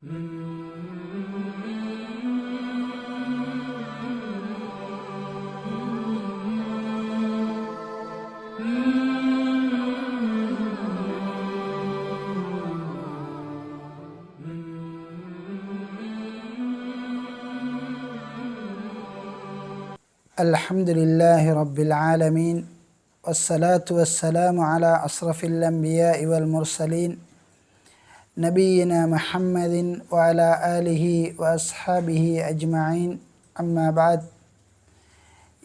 الحمد لله رب العالمين والصلاة والسلام على أشرف الأنبياء والمرسلين نبينا محمد وعلى آله وأصحابه أجمعين. أما بعد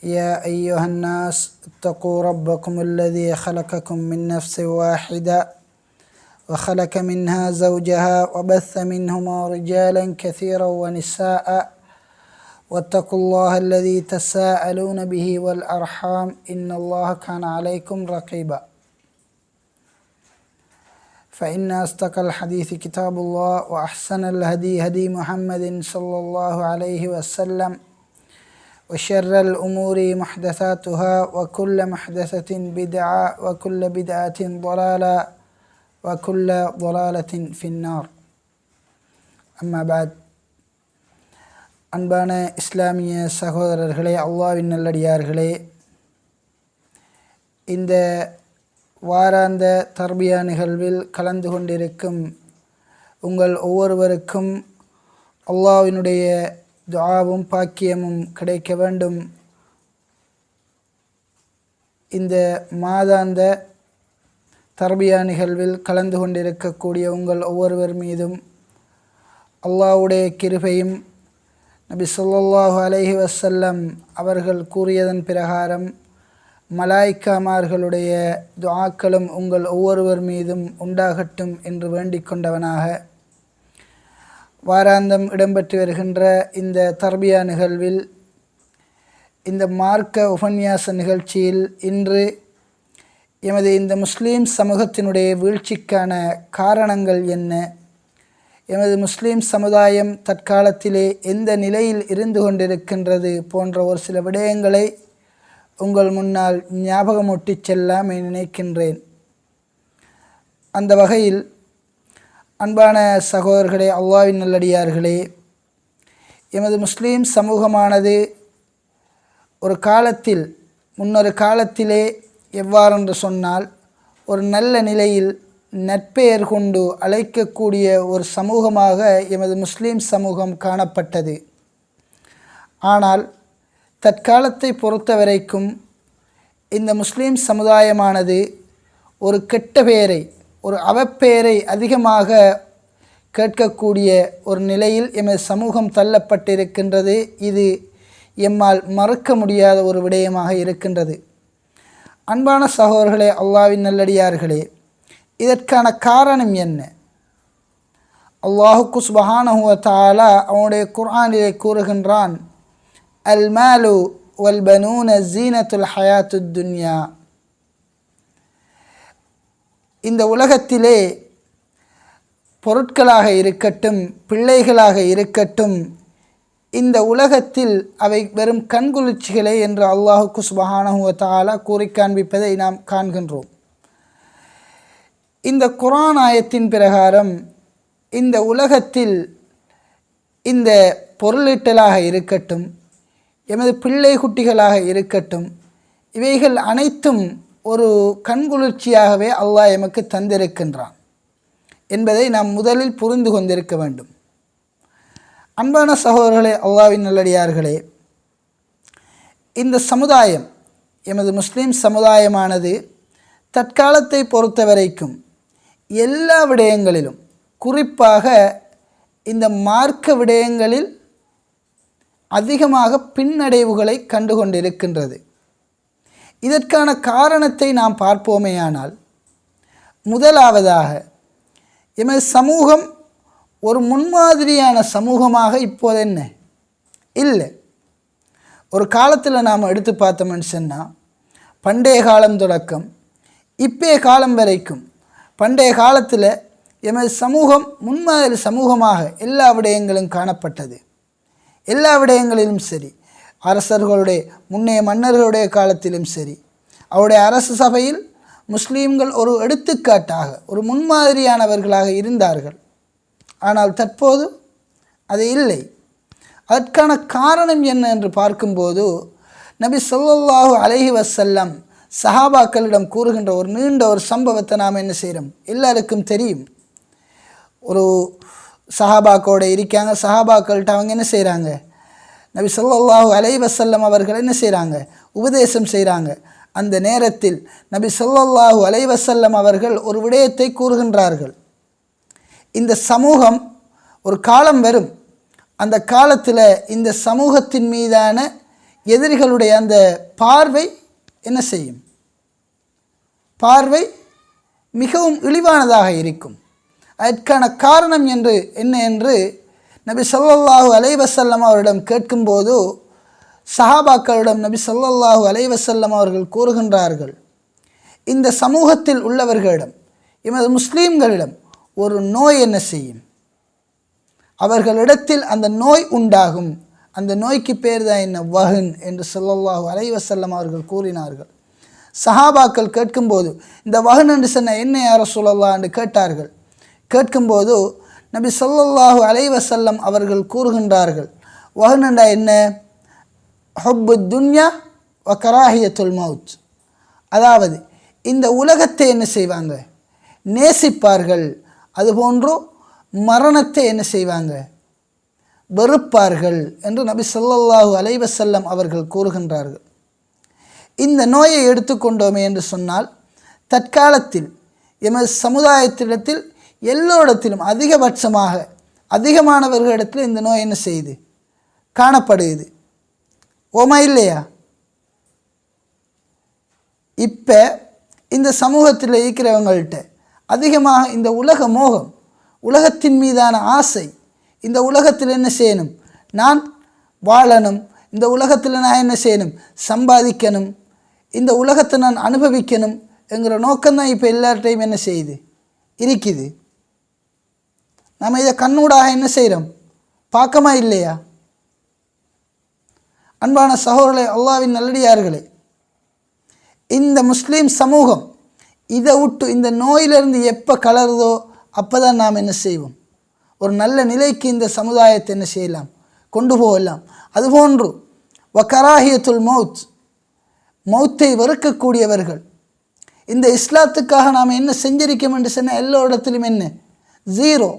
يا أيها الناس اتقوا ربكم الذي خلقكم من نفس واحدة وخلق منها زوجها وبث منهما رجالا كثيرا ونساء. واتقوا الله الذي تساءلون به والأرحام إن الله كان عليكم رقيبا. فإن أصدق الحديث كتاب الله وأحسن الهدي هدي محمد صلى الله عليه وسلم وشر الأمور محدثاتها وكل محدثة بدعة وكل بدعة ضلالة وكل ضلالة في النار أما بعد அன்பான இஸ்லாமிய சகோதரர்களே அல்லாவின் நல்லடியார்களே இந்த வாராந்த தர்பியா நிகழ்வில் கலந்து கொண்டிருக்கும் உங்கள் ஒவ்வொருவருக்கும் அல்லாவினுடைய துவாவும் பாக்கியமும் கிடைக்க வேண்டும். இந்த மாதாந்த தர்பியா நிகழ்வில் கலந்து கொண்டிருக்கக்கூடிய உங்கள் ஒவ்வொருவர் மீதும் அல்லாவுடைய கிருபையும் நபி சொல்லாஹு அலஹி வசல்லம் அவர்கள் கூறியதன் பிரகாரம் மலாய்க்காமார்களுடைய துஆக்களும் உங்கள் ஒவ்வொருவர் மீதும் உண்டாகட்டும் என்று வேண்டிக் கொண்டவனாக. வாராந்தம் இடம்பெற்று வருகின்ற இந்த தர்பியா நிகழ்வில் இந்த மார்க்க உபன்யாச நிகழ்ச்சியில் இன்று எமது இந்த முஸ்லீம் சமூகத்தினுடைய வீழ்ச்சிக்கான காரணங்கள் என்ன? எமது முஸ்லீம் சமுதாயம் தற்காலத்திலே எந்த நிலையில் இருந்து கொண்டிருக்கின்றது போன்ற ஒரு சில விடயங்களை உங்கள் முன்னால் ஞாபகமூட்டிச் செல்லாம் நினைக்கின்றேன். அந்த வகையில் அன்பான சகோதரர்களே அல்லாவின் நல்லடியார்களே எமது முஸ்லீம் சமூகமானது ஒரு காலத்தில் முன்னொரு காலத்திலே எவ்வாறென்று சொன்னால் ஒரு நல்ல நிலையில் நற்பெயர் கொண்டு அழைக்கக்கூடிய ஒரு சமூகமாக எமது முஸ்லீம் சமூகம் காணப்பட்டது. ஆனால் தற்காலத்தை பொறுத்த வரைக்கும் இந்த முஸ்லீம் சமுதாயமானது ஒரு கெட்ட பெயரை ஒரு அவப்பெயரை அதிகமாக கேட்கக்கூடிய ஒரு நிலையில் எமது சமூகம் தள்ளப்பட்டிருக்கின்றது. இது எம்மால் மறுக்க முடியாத ஒரு விடயமாக இருக்கின்றது. அன்பான சகோதரர்களே அல்லாவின் நல்லடியார்களே இதற்கான காரணம் என்ன? அல்லாஹுக்கு சுபஹானஹுவ தாலா அவனுடைய குர்ஆனிலே கூறுகின்றான் அல் மாலு வல் பனூன ஜீனத்துல் ஹயாத்து துன்யா இந்த உலகத்திலே பொருட்களாக இருக்கட்டும் பிள்ளைகளாக இருக்கட்டும் இந்த உலகத்தில் அவை வெறும் கண்குளிர்ச்சிகளே என்று அல்லாஹுக்கு சுபஹானஹுவ தாலா கூறி காண்பிப்பதை நாம் காண்கின்றோம். இந்த குரான் ஆயத்தின் பிரகாரம் இந்த உலகத்தில் இந்த பொருளீட்டலாக இருக்கட்டும் எமது பிள்ளை குட்டிகளாக இருக்கட்டும் இவைகள் அனைத்தும் ஒரு கண்குளிர்ச்சியாகவே அல்லாஹ் எமக்கு தந்திருக்கின்றான் என்பதை நாம் முதலில் புரிந்து கொண்டிருக்க வேண்டும். அன்பான சகோதரர்களே அல்லாவின் நல்லடியார்களே இந்த சமுதாயம் எமது முஸ்லீம் சமுதாயமானது தற்காலத்தை பொறுத்த வரைக்கும் எல்லா விடயங்களிலும் குறிப்பாக இந்த மார்க்க விடயங்களில் அதிகமாக பின்னடைவுகளை கண்டு கொண்டிருக்கின்றது இதற்கான காரணத்தை நாம் பார்ப்போமேயானால் முதலாவதாக எமது சமூகம் ஒரு முன்மாதிரியான சமூகமாக இப்போது என்ன? இல்லை. ஒரு காலத்தில் நாம் எடுத்து பார்த்தோம்னு சொன்னால் பண்டைய காலம் தொடக்கம் இப்பே காலம் வரைக்கும் பண்டைய காலத்தில் எமது சமூகம் முன்மாதிரி சமூகமாக எல்லா விடயங்களும் காணப்பட்டது. எல்லா விடயங்களிலும் சரி. அரசர்களுடைய முன்னைய மன்னர்களுடைய காலத்திலும் சரி. அவருடைய அரசு சபையில் முஸ்லீம்கள் ஒரு எடுத்துக்காட்டாக ஒரு முன்மாதிரியானவர்களாக இருந்தார்கள். ஆனால் தற்போது அது இல்லை. அதற்கான காரணம் என்ன என்று பார்க்கும்போது நபி சொல்லாஹு அலஹி வசல்லம் சஹாபாக்களிடம் கூறுகின்ற ஒரு நீண்ட ஒரு சம்பவத்தை நாம் என்ன செய்கிறோம்? எல்லாருக்கும் தெரியும். ஒரு சஹாபாக்கோட இருக்காங்க சஹாபாக்கள்கிட்ட அவங்க என்ன செய்கிறாங்க நபி சொல்லாஹு அலைஹி வஸல்லம் அவர்கள் என்ன செய்கிறாங்க உபதேசம் செய்கிறாங்க அந்த நேரத்தில் நபி சொல்லாஹு அலைஹி வஸல்லம் அவர்கள் ஒரு விடயத்தை கூறுகின்றார்கள். இந்த சமூகம் ஒரு காலம் வரும். அந்த காலத்தில் இந்த சமூகத்தின் மீதான எதிரிகளுடைய அந்த பார்வை என்ன செய்யும்? பார்வை மிகவும் இழிவானதாக இருக்கும். அதற்கான காரணம் என்று என்ன என்று நபி ஸல்லல்லாஹு அலைவசல்லம் அவரிடம் கேட்கும்போது சஹாபாக்களிடம் நபி ஸல்லல்லாஹு அலைவசல்லம் அவர்கள் கூறுகின்றார்கள் இந்த சமூகத்தில் உள்ளவர்களிடம் எமது முஸ்லீம்களிடம் ஒரு நோய் என்ன செய்யும்? அவர்களிடத்தில் அந்த நோய் உண்டாகும். அந்த நோய்க்கு பேர் தான் என்ன? வஹன் என்று சொல்லல்லாஹு அலைவசல்லம் அவர்கள் கூறினார்கள். சஹாபாக்கள் கேட்கும்போது இந்த வஹன் என்று சொன்ன என்ன யார சொல்லலாம் என்று கேட்டார்கள். கேட்கும்போது நபி சொல்லல்லாஹு அலைவசல்லம் அவர்கள் கூறுகின்றார்கள் வஹன் என்ன? ஹொப்பு துன்யா வ கராஹியத்துல் மவுத். அதாவது இந்த உலகத்தை என்ன செய்வாங்க? நேசிப்பார்கள். அதுபோன்று மரணத்தை என்ன செய்வாங்க? வெறுப்பார்கள் என்று நபி சொல்லல்லாஹு அலைவசல்லம் அவர்கள் கூறுகின்றார்கள். இந்த நோயை எடுத்துக்கொண்டோமே என்று சொன்னால் தற்காலத்தில் எமது சமுதாயத்திடத்தில் எல்லோரிடத்திலும் அதிகபட்சமாக அதிகமானவர்களிடத்தில் இந்த நோய் என்ன செய்யுது காணப்படுகிறது. ஓமா இல்லையா? இப்போ இந்த சமூகத்தில் இருக்கிறவங்கள்ட்ட அதிகமாக இந்த உலக மோகம் உலகத்தின் மீதான ஆசை இந்த உலகத்தில் என்ன செய்யணும்? நான் வாழணும். இந்த உலகத்தில் நான் என்ன செய்யணும்? சம்பாதிக்கணும். இந்த உலகத்தை நான் அனுபவிக்கணும் என்கிற நோக்கம்தான் இப்போ எல்லார்ட்டையும் என்ன செய்யுது? இருக்குது. நம்ம இதை கண்ணூடாக என்ன செய்கிறோம் பார்க்கமா இல்லையா? அன்பான சகோதரர்களே அல்லாவின் நல்லடியார்களே இந்த முஸ்லீம் சமூகம் இதை விட்டு இந்த நோயிலிருந்து எப்போ கலருதோ அப்போ தான் நாம் என்ன செய்வோம்? ஒரு நல்ல நிலைக்கு இந்த சமுதாயத்தை என்ன செய்யலாம்? கொண்டு போகலாம். அதுபோன்று வக்கராகியத்துல் மௌத் மௌத்தை வெறுக்கக்கூடியவர்கள். இந்த இஸ்லாத்துக்காக நாம் என்ன செஞ்சிருக்கோம் என்று சொன்னால் எல்லா இடத்திலும் என்ன? ஜீரோ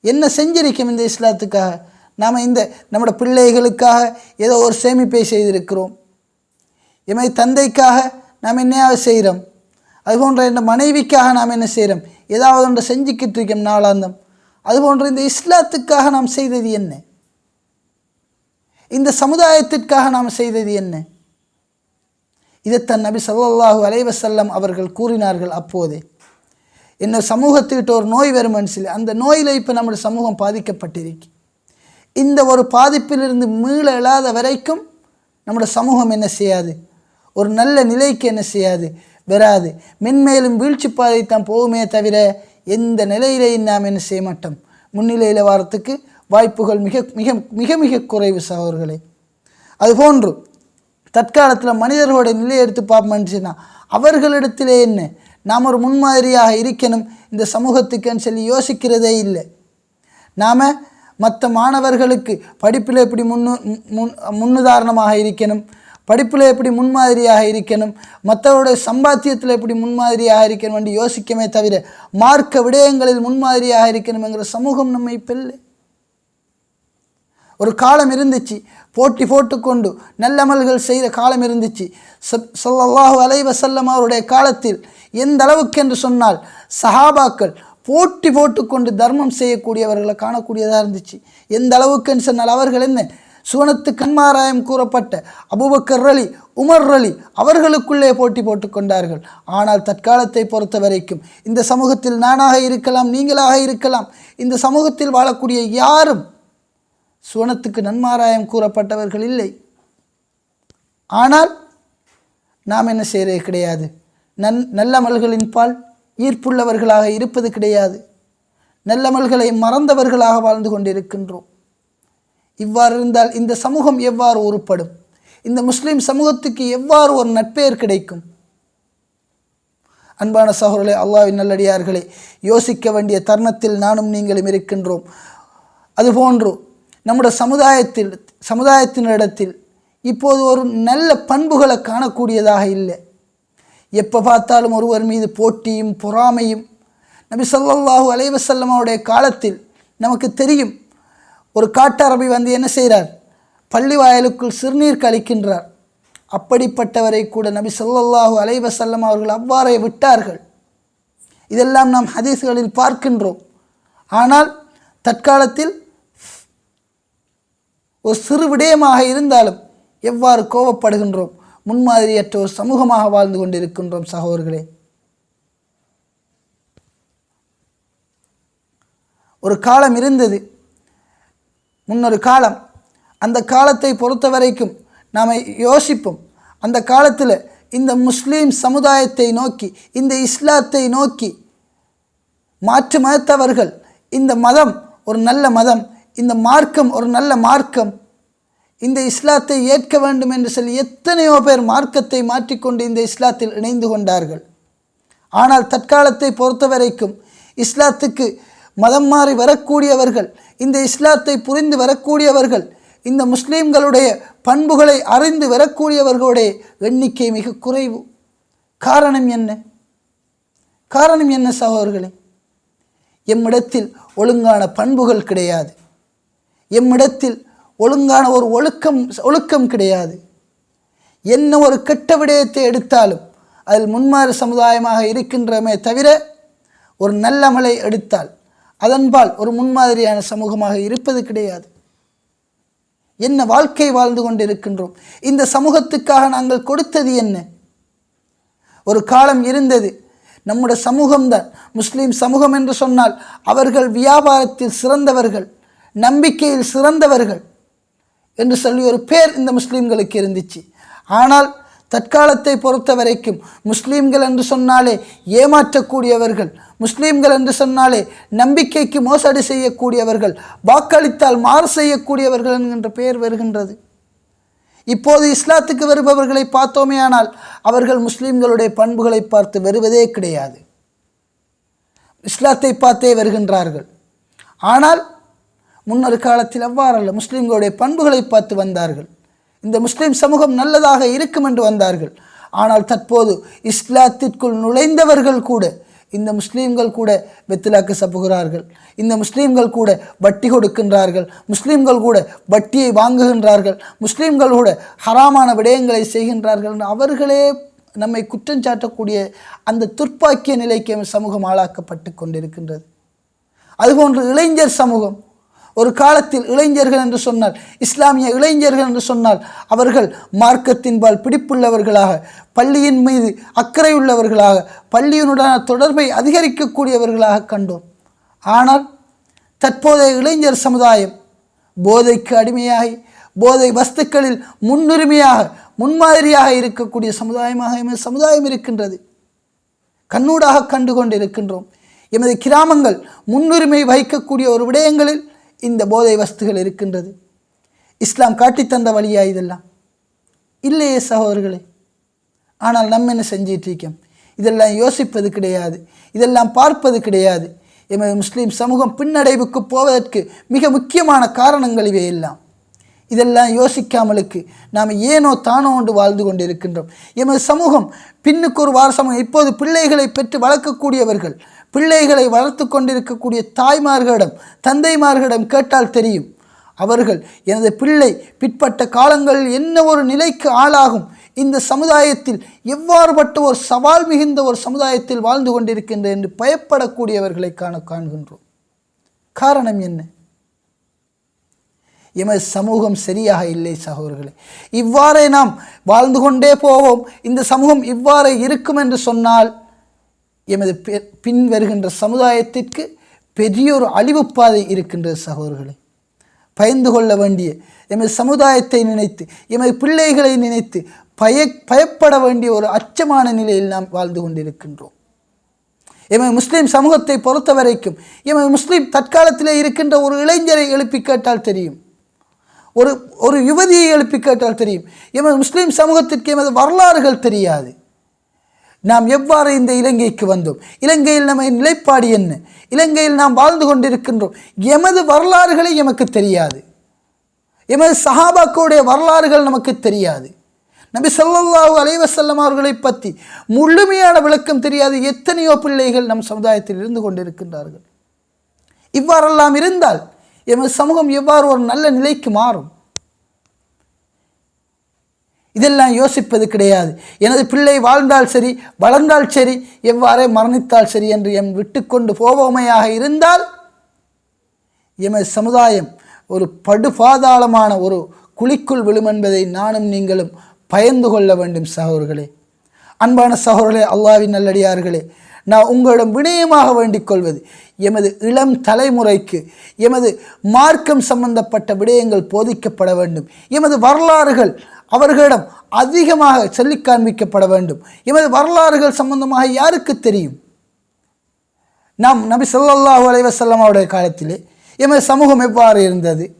என்ன செஞ்சிருக்கோம் இந்த இஸ்லாத்துக்காக? நாம் இந்த நம்மளோட பிள்ளைகளுக்காக ஏதோ ஒரு சேமிப்பை செய்திருக்கிறோம். எமது தந்தைக்காக நாம் என்னையாவது செய்கிறோம். அதுபோன்ற இந்த மனைவிக்காக நாம் என்ன செய்கிறோம்? ஏதாவது ஒன்று செஞ்சுக்கிட்டு இருக்கோம் நாளாந்தம். அதுபோன்ற இந்த இஸ்லாத்துக்காக நாம் செய்தது என்ன? இந்த சமுதாயத்திற்காக நாம் செய்தது என்ன? இதைத்தான் நபி ஸல்லல்லாஹு அலைவசல்லம் அவர்கள் கூறினார்கள் அப்போதே. இந்த சமூகத்துக்கிட்ட ஒரு நோய் வரும் மனசில் அந்த நோயில் இப்போ நம்முடைய சமூகம் பாதிக்கப்பட்டிருக்கு. இந்த ஒரு பாதிப்பிலிருந்து மீள இல்லாத வரைக்கும் நம்முடைய சமூகம் என்ன செய்யாது? ஒரு நல்ல நிலைக்கு என்ன செய்யாது? வராது. மென்மேலும் வீழ்ச்சி பாதை தான் போகுமே தவிர எந்த நிலையிலையும் நாம் என்ன செய்ய மாட்டோம். முன்னிலையில் வரத்துக்கு வாய்ப்புகள் மிக மிக மிக மிக குறைவு சகோதர்களே அதுபோன்று தற்காலத்தில் மனிதர்களோட நிலையை எடுத்து பார்ப்போம்னு சொன்னால் அவர்களிடத்திலே என்ன? நாம் ஒரு முன்மாதிரியாக இருக்கணும். இந்த சமூகத்துக்குன்னு சொல்லி யோசிக்கிறதே இல்லை. நாம் மற்ற மாணவர்களுக்கு படிப்பில் எப்படி முன்னு முன் முன்னுதாரணமாக இருக்கணும். படிப்பில் எப்படி முன்மாதிரியாக இருக்கணும். மற்றவருடைய சம்பாத்தியத்தில் எப்படி முன்மாதிரியாக இருக்கணும் என்று யோசிக்கமே தவிர மார்க்க விடயங்களில் முன்மாதிரியாக இருக்கணும் என்கிற சமூகம் நம்மை இல்லை ஒரு காலம் இருந்துச்சு. போட்டி போட்டுக்கொண்டு நல்லமல்கள் செய்கிற காலம் இருந்துச்சு. சொல்லல்லாஹு அலைவசல்லம் அவருடைய காலத்தில் எந்த அளவுக்கு என்று சொன்னால் சஹாபாக்கள் போட்டி போட்டுக்கொண்டு தர்மம் செய்யக்கூடியவர்களை காணக்கூடியதாக இருந்துச்சு. எந்த அளவுக்குன்னு சொன்னால் அவர்கள் என்ன? சுவனத்து கண்மாராயம் கூறப்பட்ட அபுபக்கர் அலி உமர் அலி அவர்களுக்குள்ளே போட்டி போட்டுக்கொண்டார்கள். ஆனால் தற்காலத்தை பொறுத்த வரைக்கும் இந்த சமூகத்தில் நானாக இருக்கலாம் நீங்களாக இருக்கலாம். இந்த சமூகத்தில் வாழக்கூடிய யாரும் சுவனத்துக்கு நன்மாராயம் கூறப்பட்டவர்கள் இல்லை. ஆனால் நாம் என்ன செய்கிறது கிடையாது. நன் நல்லமல்களின் பால் ஈர்ப்புள்ளவர்களாக இருப்பது கிடையாது. நல்லமல்களை மறந்தவர்களாக வாழ்ந்து கொண்டிருக்கின்றோம். இவ்வாறு இருந்தால் இந்த சமூகம் எவ்வாறு உருப்படும்? இந்த முஸ்லீம் சமூகத்துக்கு எவ்வாறு ஒரு நட்பெயர் கிடைக்கும்? அன்பான சகோதரர்களே அல்லாவின் நல்லடியார்களே யோசிக்க வேண்டிய தருணத்தில் நானும் நீங்களும் இருக்கின்றோம். அதுபோன்று நம்முடைய சமுதாயத்தில் சமுதாயத்தினிடத்தில் இப்போது ஒரு நல்ல பண்புகளை காணக்கூடியதாக இல்லை. எப்போ பார்த்தாலும் ஒருவர் மீது போட்டியும் பொறாமையும் நபி ஸல்லல்லாஹு அலைவசல்லமாவுடைய காலத்தில் நமக்கு தெரியும். ஒரு காட்டரபி வந்து என்ன செய்கிறார் பள்ளி வாயலுக்குள் சிறுநீர் கழிக்கின்றார். அப்படிப்பட்டவரை கூட நபி ஸல்லல்லாஹு அலைவசல்லம் அவர்கள் அவ்வாறே விட்டார்கள். இதெல்லாம் நாம் ஹதீஸ்களில் பார்க்கின்றோம். ஆனால் தற்காலத்தில் ஒரு சிறு விடயமாக இருந்தாலும் எவ்வாறு கோபப்படுகின்றோம்? முன்மாதிரியற்ற ஒரு சமூகமாக வாழ்ந்து கொண்டிருக்கின்றோம் சகோதரர்களே. ஒரு காலம் இருந்தது. முன்னொரு காலம். அந்த காலத்தை பொறுத்த வரைக்கும் நாம் யோசிப்போம். அந்த காலத்தில் இந்த முஸ்லீம் சமுதாயத்தை நோக்கி இந்த இஸ்லாத்தை நோக்கி மாற்று மதத்தவர்கள் இந்த மதம் ஒரு நல்ல மதம் இந்த மார்க்கம் ஒரு நல்ல மார்க்கம். இந்த இஸ்லாத்தை ஏற்க வேண்டும் என்று சொல்லி எத்தனையோ பேர் மார்க்கத்தை மாற்றிக்கொண்டு இந்த இஸ்லாத்தில் இணைந்து கொண்டார்கள். ஆனால் தற்காலத்தை பொறுத்த வரைக்கும் இஸ்லாத்துக்கு மதம் மாறி வரக்கூடியவர்கள் இந்த இஸ்லாத்தை புரிந்து வரக்கூடியவர்கள் இந்த முஸ்லீம்களுடைய பண்புகளை அறிந்து வரக்கூடியவர்களுடைய எண்ணிக்கை மிக குறைவு. காரணம் என்ன? காரணம் என்ன சகோதரர்களே? எம்மிடத்தில் ஒழுங்கான பண்புகள் கிடையாது. எம்மிடத்தில் ஒழுங்கான ஒரு ஒழுக்கம் ஒழுக்கம் கிடையாது. என்ன ஒரு கெட்ட விடயத்தை எடுத்தாலும் அதில் முன்மாறு சமுதாயமாக இருக்கின்றமே தவிர ஒரு நல்ல மலை எடுத்தால் அதன்பால் ஒரு முன்மாதிரியான சமூகமாக இருப்பது கிடையாது. என்ன வாழ்க்கை வாழ்ந்து கொண்டிருக்கின்றோம். இந்த சமூகத்துக்காக நாங்கள் கொடுத்தது என்ன? ஒரு காலம் இருந்தது. நம்முடைய சமூகம்தான். முஸ்லீம் சமூகம் என்று சொன்னால் அவர்கள் வியாபாரத்தில் சிறந்தவர்கள். நம்பிக்கையில் சிறந்தவர்கள் என்று சொல்லி ஒரு பேர் இந்த முஸ்லீம்களுக்கு இருந்துச்சு. ஆனால் தற்காலத்தை பொறுத்த வரைக்கும் முஸ்லீம்கள் என்று சொன்னாலே ஏமாற்றக்கூடியவர்கள் முஸ்லீம்கள் என்று சொன்னாலே நம்பிக்கைக்கு மோசடி செய்யக்கூடியவர்கள் வாக்களித்தால் மாறு செய்யக்கூடியவர்கள் என்கின்ற பெயர் வருகின்றது. இப்போது இஸ்லாத்துக்கு வருபவர்களை பார்த்தோமேயானால் அவர்கள் முஸ்லீம்களுடைய பண்புகளை பார்த்து வருவதே கிடையாது. இஸ்லாத்தை பார்த்தே வருகின்றார்கள். ஆனால் முன்னொரு காலத்தில் அவ்வாறல்ல முஸ்லீம்களுடைய பண்புகளை பார்த்து வந்தார்கள். இந்த முஸ்லீம் சமூகம் நல்லதாக இருக்கும் என்று வந்தார்கள். ஆனால் தற்போது இஸ்லாத்திற்குள் நுழைந்தவர்கள் கூட இந்த முஸ்லீம்கள் கூட வெத்திலாக்கு சப்புகிறார்கள். இந்த முஸ்லீம்கள் கூட வட்டி கொடுக்கின்றார்கள். முஸ்லீம்கள் கூட வட்டியை வாங்குகின்றார்கள். முஸ்லீம்கள் கூட ஹராமான விடயங்களை செய்கின்றார்கள் என்று அவர்களே நம்மை குற்றம் சாட்டக்கூடிய அந்த துர்ப்பாக்கிய நிலைக்கு சமூகம் ஆளாக்கப்பட்டு கொண்டிருக்கின்றது. அதுபோன்று இளைஞர் சமூகம் ஒரு காலத்தில் இளைஞர்கள் என்று சொன்னால் இஸ்லாமிய இளைஞர்கள் என்று சொன்னால் அவர்கள் மார்க்கத்தின்பால் பிடிப்புள்ளவர்களாக பள்ளியின் மீது அக்கறையுள்ளவர்களாக பள்ளியினுடான தொடர்பை அதிகரிக்கக்கூடியவர்களாக கண்டோம். ஆனால் தற்போதைய இளைஞர் சமுதாயம் போதைக்கு அடிமையாகி போதை வஸ்துக்களில் முன்னுரிமையாக முன்மாதிரியாக இருக்கக்கூடிய சமுதாயமாக எமது சமுதாயம் இருக்கின்றது. கண்ணூடாக கண்டு கொண்டிருக்கின்றோம் எமது கிராமங்கள் முன்னுரிமை வகிக்கக்கூடிய ஒரு விடயங்களில் இந்த போதை வஸ்துகள் இருக்கின்றது. இஸ்லாம் காட்டித்தந்த வழியா இதெல்லாம்? இல்லையே சகோதரர்களே. ஆனால் நம்ம என்ன செஞ்சிட்டு இருக்கோம்? இதெல்லாம் யோசிப்பது கிடையாது. இதெல்லாம் பார்ப்பது கிடையாது. எமது முஸ்லீம் சமூகம் பின்னடைவுக்கு போவதற்கு மிக முக்கியமான காரணங்கள் இவையெல்லாம். இதெல்லாம் யோசிக்காமலுக்கு நாம் ஏனோ தானோ ஒன்று வாழ்ந்து கொண்டிருக்கின்றோம். எமது சமூகம் பின்னுக்கு ஒரு வார சமூகம் இப்போது பிள்ளைகளை பெற்று வளர்க்கக்கூடியவர்கள் பிள்ளைகளை வளர்த்து கொண்டிருக்கக்கூடிய தாய்மார்களிடம் தந்தைமார்களிடம் கேட்டால் தெரியும் அவர்கள் எனது பிள்ளை பிற்பட்ட காலங்களில் என்ன ஒரு நிலைக்கு ஆளாகும்? இந்த சமுதாயத்தில் எவ்வாறுபட்ட ஒரு சவால் மிகுந்த ஒரு சமுதாயத்தில் வாழ்ந்து கொண்டிருக்கின்ற என்று பயப்படக்கூடியவர்களை காண காண்கின்றோம். காரணம் என்ன? எமது சமூகம் சரியாக இல்லை சகோதரர்களே. இவ்வாறே நாம் வாழ்ந்து கொண்டே போவோம். இந்த சமூகம் இவ்வாறே இருக்கும் என்று சொன்னால் எமது பெ- பின் வருகின்ற சமுதாயத்திற்கு பெரிய ஒரு அழிவுப்பாதை இருக்கின்றது சகோதரர்களே. பயந்து கொள்ள வேண்டிய எமது சமுதாயத்தை நினைத்து எமது பிள்ளைகளை நினைத்து பய பயப்பட வேண்டிய ஒரு அச்சமான நிலையில் நாம் வாழ்ந்து கொண்டிருக்கின்றோம். எமது முஸ்லீம் சமூகத்தை பொறுத்த வரைக்கும் எமது முஸ்லீம் தற்காலத்திலே இருக்கின்ற ஒரு இளைஞரை எழுப்பி கேட்டால் தெரியும். ஒரு ஒரு யுவதியை எழுப்பி கேட்டால் தெரியும். எமது முஸ்லீம் சமூகத்திற்கு எமது வரலாறுகள் தெரியாது. நாம் எவ்வாறு இந்த இலங்கைக்கு வந்தோம்? இலங்கையில் நம்ம நிலைப்பாடு என்ன? இலங்கையில் நாம் வாழ்ந்து கொண்டிருக்கின்றோம். எமது வரலாறுகளை எமக்கு தெரியாது. எமது சஹாபாக்களுடைய வரலாறுகள் நமக்கு தெரியாது. நபி ஸல்லல்லாஹு அலைவசல்லம் அவர்களை பற்றி முழுமையான விளக்கம் தெரியாது. எத்தனையோ பிள்ளைகள் நம் சமுதாயத்தில் இருந்து கொண்டிருக்கின்றார்கள். இவ்வாறெல்லாம் இருந்தால் எமது சமூகம் எவ்வாறு ஒரு நல்ல நிலைக்கு மாறும்? இதெல்லாம் யோசிப்பது கிடையாது. எனது பிள்ளை வாழ்ந்தால் சரி வளர்ந்தால் சரி எவ்வாறே மரணித்தால் சரி என்று எம் விட்டுக்கொண்டு போவோமையாக இருந்தால் எமது சமுதாயம் ஒரு படுபாதாளமான ஒரு குழிக்குள் விழும் என்பதை நானும் நீங்களும் பயந்து கொள்ள வேண்டும் சகோதரர்களே. அன்பான சகோதரர்களே அல்லாவின் நல்லடியார்களே நான் உங்களிடம் வினயமாக வேண்டிக் கொள்வது எமது இளம் தலைமுறைக்கு எமது மார்க்கம் சம்பந்தப்பட்ட விடயங்கள் போதிக்கப்பட வேண்டும். எமது வரலாறுகள் அவர்களிடம் அதிகமாக சொல்லிக் காண்பிக்கப்பட வேண்டும். எமது வரலாறுகள் சம்பந்தமாக யாருக்கு தெரியும்? நாம் நபி சொல்லாஹு அலைவசல்லம் அவருடைய காலத்திலே எமது சமூகம் எவ்வாறு இருந்தது?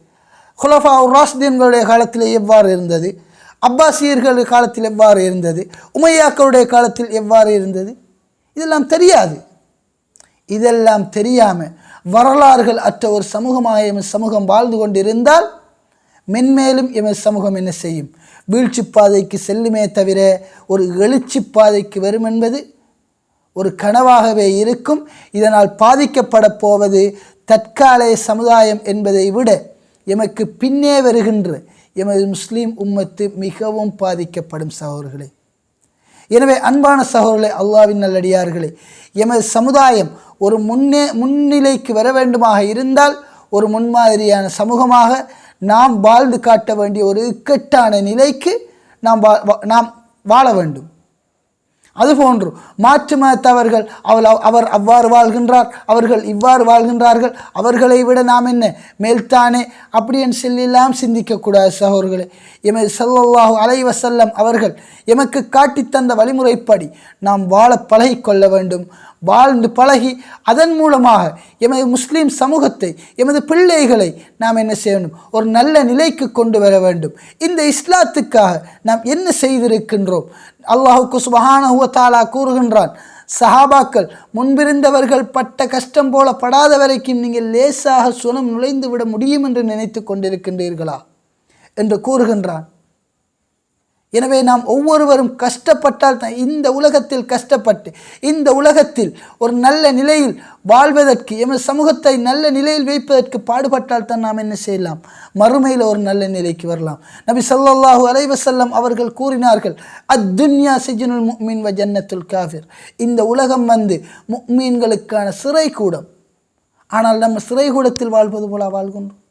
ஹுலஃபா ராஷ்தீன்களுடைய காலத்திலே எவ்வாறு இருந்தது? அப்பாசியர்கள் காலத்தில் எவ்வாறு இருந்தது? உமையாக்களுடைய காலத்தில் எவ்வாறு இருந்தது? இதெல்லாம் தெரியாது. இதெல்லாம் தெரியாமல் வரலாறுகள் அற்ற ஒரு சமூகமாக எமது சமூகம் வாழ்ந்து கொண்டிருந்தால் மென்மேலும் எமது சமூகம் என்ன செய்யும்? வீழ்ச்சி பாதைக்கு செல்லுமே தவிர ஒரு எழுச்சி பாதைக்கு வரும் என்பது ஒரு கனவாகவே இருக்கும். இதனால் பாதிக்கப்பட போவது தற்கால சமுதாயம் என்பதை விட எமக்கு பின்னே வருகின்ற எமது முஸ்லீம் உம்மத்து மிகவும் பாதிக்கப்படும் சகோதரர்களே. எனவே அன்பான சகோதரர்களே அல்லாவின் நல்லடியார்களே எமது சமுதாயம் ஒரு முன்னே முன்னிலைக்கு வர வேண்டுமாக இருந்தால் ஒரு முன்மாதிரியான சமூகமாக நாம் வாழ்ந்து காட்ட வேண்டிய ஒரு இக்கட்டான நிலைக்கு நாம் வா வா- நாம் வாழ வேண்டும். அதுபோன்று மாற்று மதத்தவர்கள் அவள் அவர் அவ்வாறு வாழ்கின்றார் அவர்கள் இவ்வாறு வாழ்கின்றார்கள் அவர்களை விட நாம் என்ன? மேல்தானே? அப்படின்னு சொல்லி சிந்திக்கக்கூடாது சகோர்களே எமது ஸல்லல்லாஹு அலைவசல்லம் அவர்கள் எமக்கு காட்டித் தந்த வழிமுறைப்படி நாம் வாழ பழகிக்கொள்ள வேண்டும். வாழ்ந்து பழகி அதன் மூலமாக எமது முஸ்லீம் சமூகத்தை எமது பிள்ளைகளை நாம் என்ன செய்யணும்? ஒரு நல்ல நிலைக்கு கொண்டு வர வேண்டும். இந்த இஸ்லாத்துக்காக நாம் என்ன செய்திருக்கின்றோம்? அல்லாஹுக்கு சுபஹானஹு கூறுகின்றான் சஹாபாக்கள் முன்பிருந்தவர்கள் பட்ட கஷ்டம் போல படாத வரைக்கும் நீங்கள் லேசாக சுனம் நுழைந்து விட முடியும் என்று நினைத்து கொண்டிருக்கின்றீர்களா? என்று கூறுகின்றான். எனவே நாம் ஒவ்வொருவரும் கஷ்டப்பட்டால் தான் இந்த உலகத்தில் கஷ்டப்பட்டு இந்த உலகத்தில் ஒரு நல்ல நிலையில் வாழ்வதற்கு எமது சமூகத்தை நல்ல நிலையில் வைப்பதற்கு பாடுபட்டால் தான் நாம் என்ன செய்யலாம்? மறுமையில் ஒரு நல்ல நிலைக்கு வரலாம். நபி ஸல்லல்லாஹு அலைவசல்லம் அவர்கள் கூறினார்கள் அத்துன்யா சிஜினுல் முக்மீன் வ ஜன்னத்துல் காஃபிர். இந்த உலகம் வந்து முக்மீன்களுக்கான சிறை கூடம் ஆனால் நம்ம சிறை கூடத்தில் வாழ்வது போல வாழ்கின்றோம்.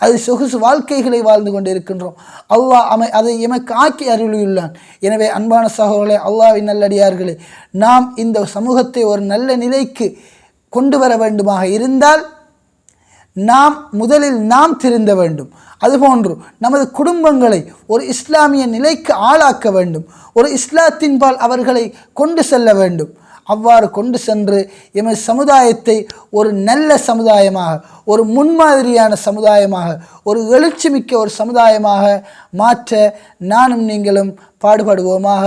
அது சொகுசு வாழ்க்கைகளை வாழ்ந்து கொண்டிருக்கின்றோம். அல்லாஹ் அமை அதை எமக்கு ஆக்கி அருளியுள்ளான். எனவே அன்பான சகோதரர்களே அல்லாவின் நல்லடியார்களே நாம் இந்த சமூகத்தை ஒரு நல்ல நிலைக்கு கொண்டு வர வேண்டுமாக இருந்தால் நாம் முதலில் நாம் திருந்த வேண்டும். அதுபோன்று நமது குடும்பங்களை ஒரு இஸ்லாமிய நிலைக்கு ஆளாக்க வேண்டும். ஒரு இஸ்லாத்தின்பால் அவர்களை கொண்டு செல்ல வேண்டும். அவ்வாறு கொண்டு சென்று எமது சமுதாயத்தை ஒரு நல்ல சமுதாயமாக ஒரு முன்மாதிரியான சமுதாயமாக ஒரு எழுச்சிமிக்க ஒரு சமுதாயமாக மாற்ற நானும் நீங்களும் பாடுபடுவோமாக.